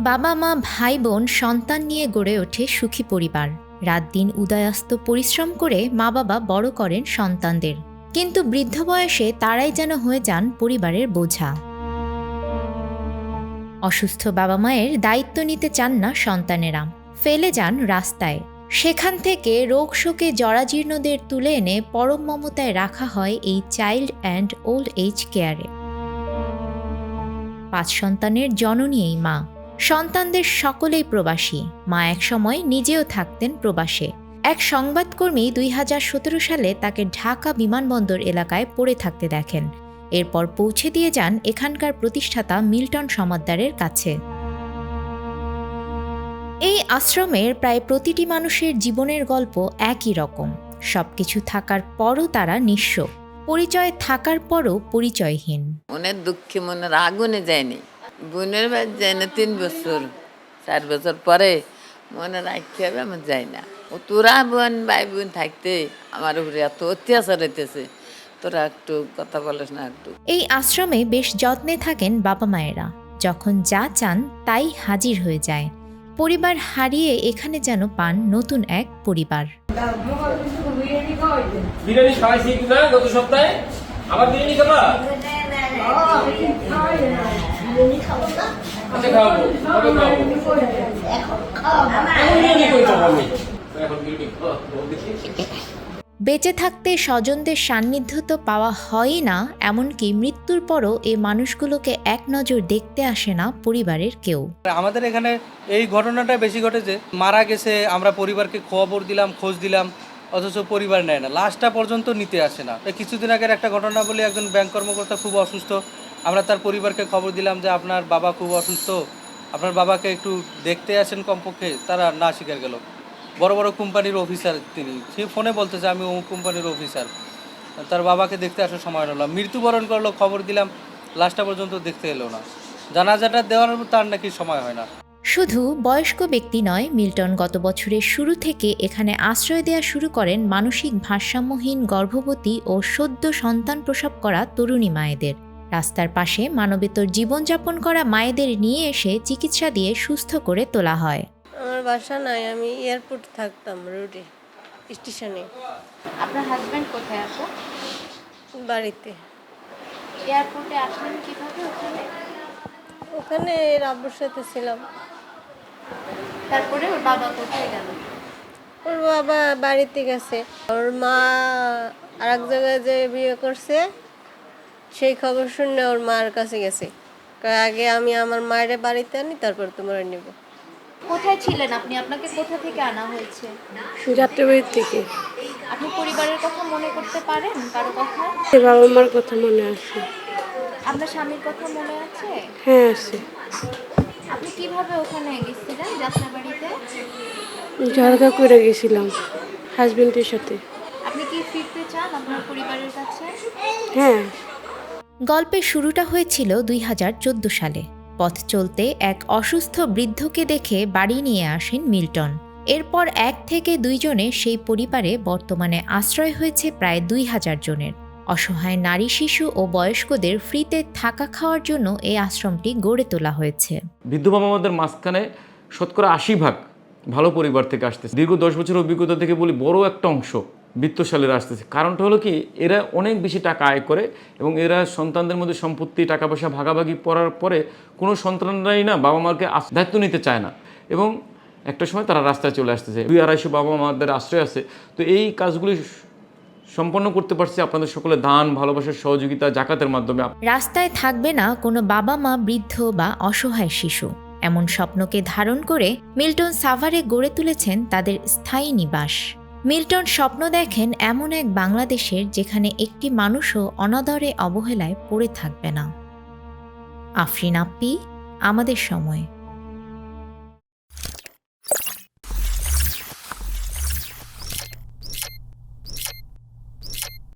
বাবা, মা, ভাই, বোন, সন্তান নিয়ে গড়ে ওঠে সুখী পরিবার। রাত দিন উদয়াস্ত পরিশ্রম করে মা বাবা বড় করেন সন্তানদের। কিন্তু বৃদ্ধ বয়সে তারাই যেন হয়ে যান পরিবারের বোঝা। অসুস্থ বাবা মায়ের দায়িত্ব নিতে চান না সন্তানেরা। ফেলে যান রাস্তায়। সেখান থেকে রোগ শোকে জরাজীর্ণদের তুলে এনে পরম মমতায় রাখা হয় এই চাইল্ড অ্যান্ড ওল্ড এজ কেয়ারে। পাঁচ সন্তানের জননী এই মা। সন্তানদের সকলেই প্রবাসী। মা একসময় নিজেও থাকতেন প্রবাসে। এক সংবাদকর্মী দুই হাজার সতেরো সালে তাকে ঢাকা বিমানবন্দর এলাকায় পড়ে থাকতে দেখেন। এরপর পৌঁছে দিয়ে যান এখানকার প্রতিষ্ঠাতা মিল্টন সমাদ্দারের কাছে। এই আশ্রমের প্রায় প্রতিটি মানুষের জীবনের গল্প একই রকম। সবকিছু থাকার পরও তারা নিঃস্ব। পরিচয় থাকার পরও পরিচয়হীন। মনের দুঃখে মনের আগুনে যায়নি। বোনের বাড়ি যায় না তিন বছর চার বছর পরে মনে রাখতে হবে আমার যাই না ও তোরা বোন ভাই বোন থাকতে আমার উপরে এত অত্যাচার হইতেছে তোরা একটু কথা বলিস না একটু এই আশ্রমে বেশ যত্নে থাকেন বাবা মায়েরা যখন যা চান তাই হাজির হয়ে যায় পরিবার হারিয়ে এখানে যেন পান নতুন এক পরিবার বিরিয়ানি খাওয়াইছি না গত সপ্তাহে আবার বিরিয়ানি খাবা আচ্ছা খাব। আমি এখন বেঁচে থাকতে স্বজনদের সান্নিধ্য তো পাওয়া হয়ই না এমনকি মৃত্যুর পরও এ মানুষগুলোকে এক নজর দেখতে আসে না পরিবারের কেউ। আমাদের এখানে এই ঘটনাটা বেশি ঘটেছে। মারা গেছে আমরা পরিবারকে খবর দিলাম খোঁজ দিলাম অথচ পরিবার নেয় না। লাস্টটা পর্যন্ত নিতে আসে না। কিছুদিন আগের একটা ঘটনা বলে একজন ব্যাংক কর্মকর্তা খুব অসুস্থ আমরা তার পরিবারকে খবর দিলাম যে আপনার বাবা খুব অসুস্থ। আপনার বাবাকে একটু দেখতে আসেন কমপক্ষে, তারা না স্বীকার গেল। বড় বড় কোম্পানির অফিসার তিনি। সে ফোনে বলতেছে আমি অমুক কোম্পানির অফিসার। তার বাবাকে দেখতে আসার সময় হলো। মৃত্যুবরণ করল, খবর দিলাম লাস্টটা পর্যন্ত দেখতে এলো না। জানাজাটা দেওয়ার তার নাকি সময় হয় না। শুধু বয়স্ক ব্যক্তি নয়, মিল্টন গত বছরের শুরু থেকে এখানে আশ্রয় দেওয়া শুরু করেন মানসিক ভারসাম্যহীন গর্ভবতী ও সদ্য সন্তান প্রসব করা তরুণী মায়েদের। রাস্তার পাশে মানবেতর জীবনযাপন করা মায়েদের নিয়ে এসে চিকিৎসা দিয়ে সুস্থ করে তোলা হয়। আমার বাসা নাই আমি এয়ারপোর্ট থাকতাম রোডে স্টেশনে। আপনার হাজব্যান্ড কোথায় আছে? বাড়িতে। এয়ারপোর্টে আসলেন কীভাবে ওখানে? ওখানে রাব্বুর সাথে ছিলাম। তারপরে ওর বাবা কোথায় গেল? ওর বাবা বাড়িতে গেছে। ওর মা আর এক জায়গায় যে বিয়ে করছে সেই খবর শুনে ওর মার কাছে গেছে। আগে আমি আমার মায়ের বাড়িতে আনি তারপর তোমার নিব। কোথায় ছিলেন আপনি? আপনাকে কোথা থেকে আনা হয়েছে? যাত্রাবাড়ির থেকে আপনি পরিবারের কথা মনে করতে পারেন? কারও কথা? সে বাবা মার কথা মনে আছে। আপনার স্বামীর কথা মনে আছে? হ্যাঁ আছে। আপনি কীভাবে ওখানে গেছিলেন যাত্রাবাড়িতে ঝাড়গা করে গেছিলাম হাজবেন্ডের সাথে। আপনি কি ফিরতে চান আপনার পরিবারের কাছে? হ্যাঁ। গল্পের শুরুটা হয়েছিল দুই হাজার চোদ্দ সালে। পথ চলতে এক অসুস্থ বৃদ্ধকে দেখে বাড়ি নিয়ে আসেন মিল্টন। এরপর এক থেকে দুইজনে সেই পরিবারে বর্তমানে আশ্রয় হয়েছে প্রায় দুই হাজার জনের। অসহায় নারী শিশু ও বয়স্কদের ফ্রিতে থাকা খাওয়ার জন্য এই আশ্রমটি গড়ে তোলা হয়েছে। বৃদ্ধ বাবা মাঝখানে শতকরা আশি ভাগ ভালো পরিবার থেকে আসতেছে। দীর্ঘ দশ বছর অভিজ্ঞতা থেকে বলি বড় একটা অংশ। বৃত্তশালীরা আসতেছে। কারণটা হলো কি, এরা অনেক বেশি টাকা আয় করে এবং এরা সন্তানদের মধ্যে সম্পত্তি টাকা পয়সা ভাগাভাগি পড়ার পরে কোনো সন্তানরাই না বাবা মাকে দায়িত্ব নিতে চায় না। এবং একটা সময় তারা রাস্তায় চলে আসতেছে। দুই আড়াইশো বাবা মাদের আশ্রয় আছে। তো এই কাজগুলি সম্পন্ন করতে পারছি আপনাদের সকলে দান, ভালোবাসার সহযোগিতা জাকাতের মাধ্যমে। রাস্তায় থাকবে না কোনো বাবা মা বৃদ্ধ বা অসহায় শিশু। এমন স্বপ্নকে ধারণ করে মিল্টন সাভারে গড়ে তুলেছেন তাদের স্থায়ী নিবাস। মিল্টন স্বপ্ন দেখেন এমন এক বাংলাদেশের যেখানে একটি মানুষও অনাদরে অবহেলায় পড়ে থাকবে না। আফরিন আপ্পি আমাদের সময়।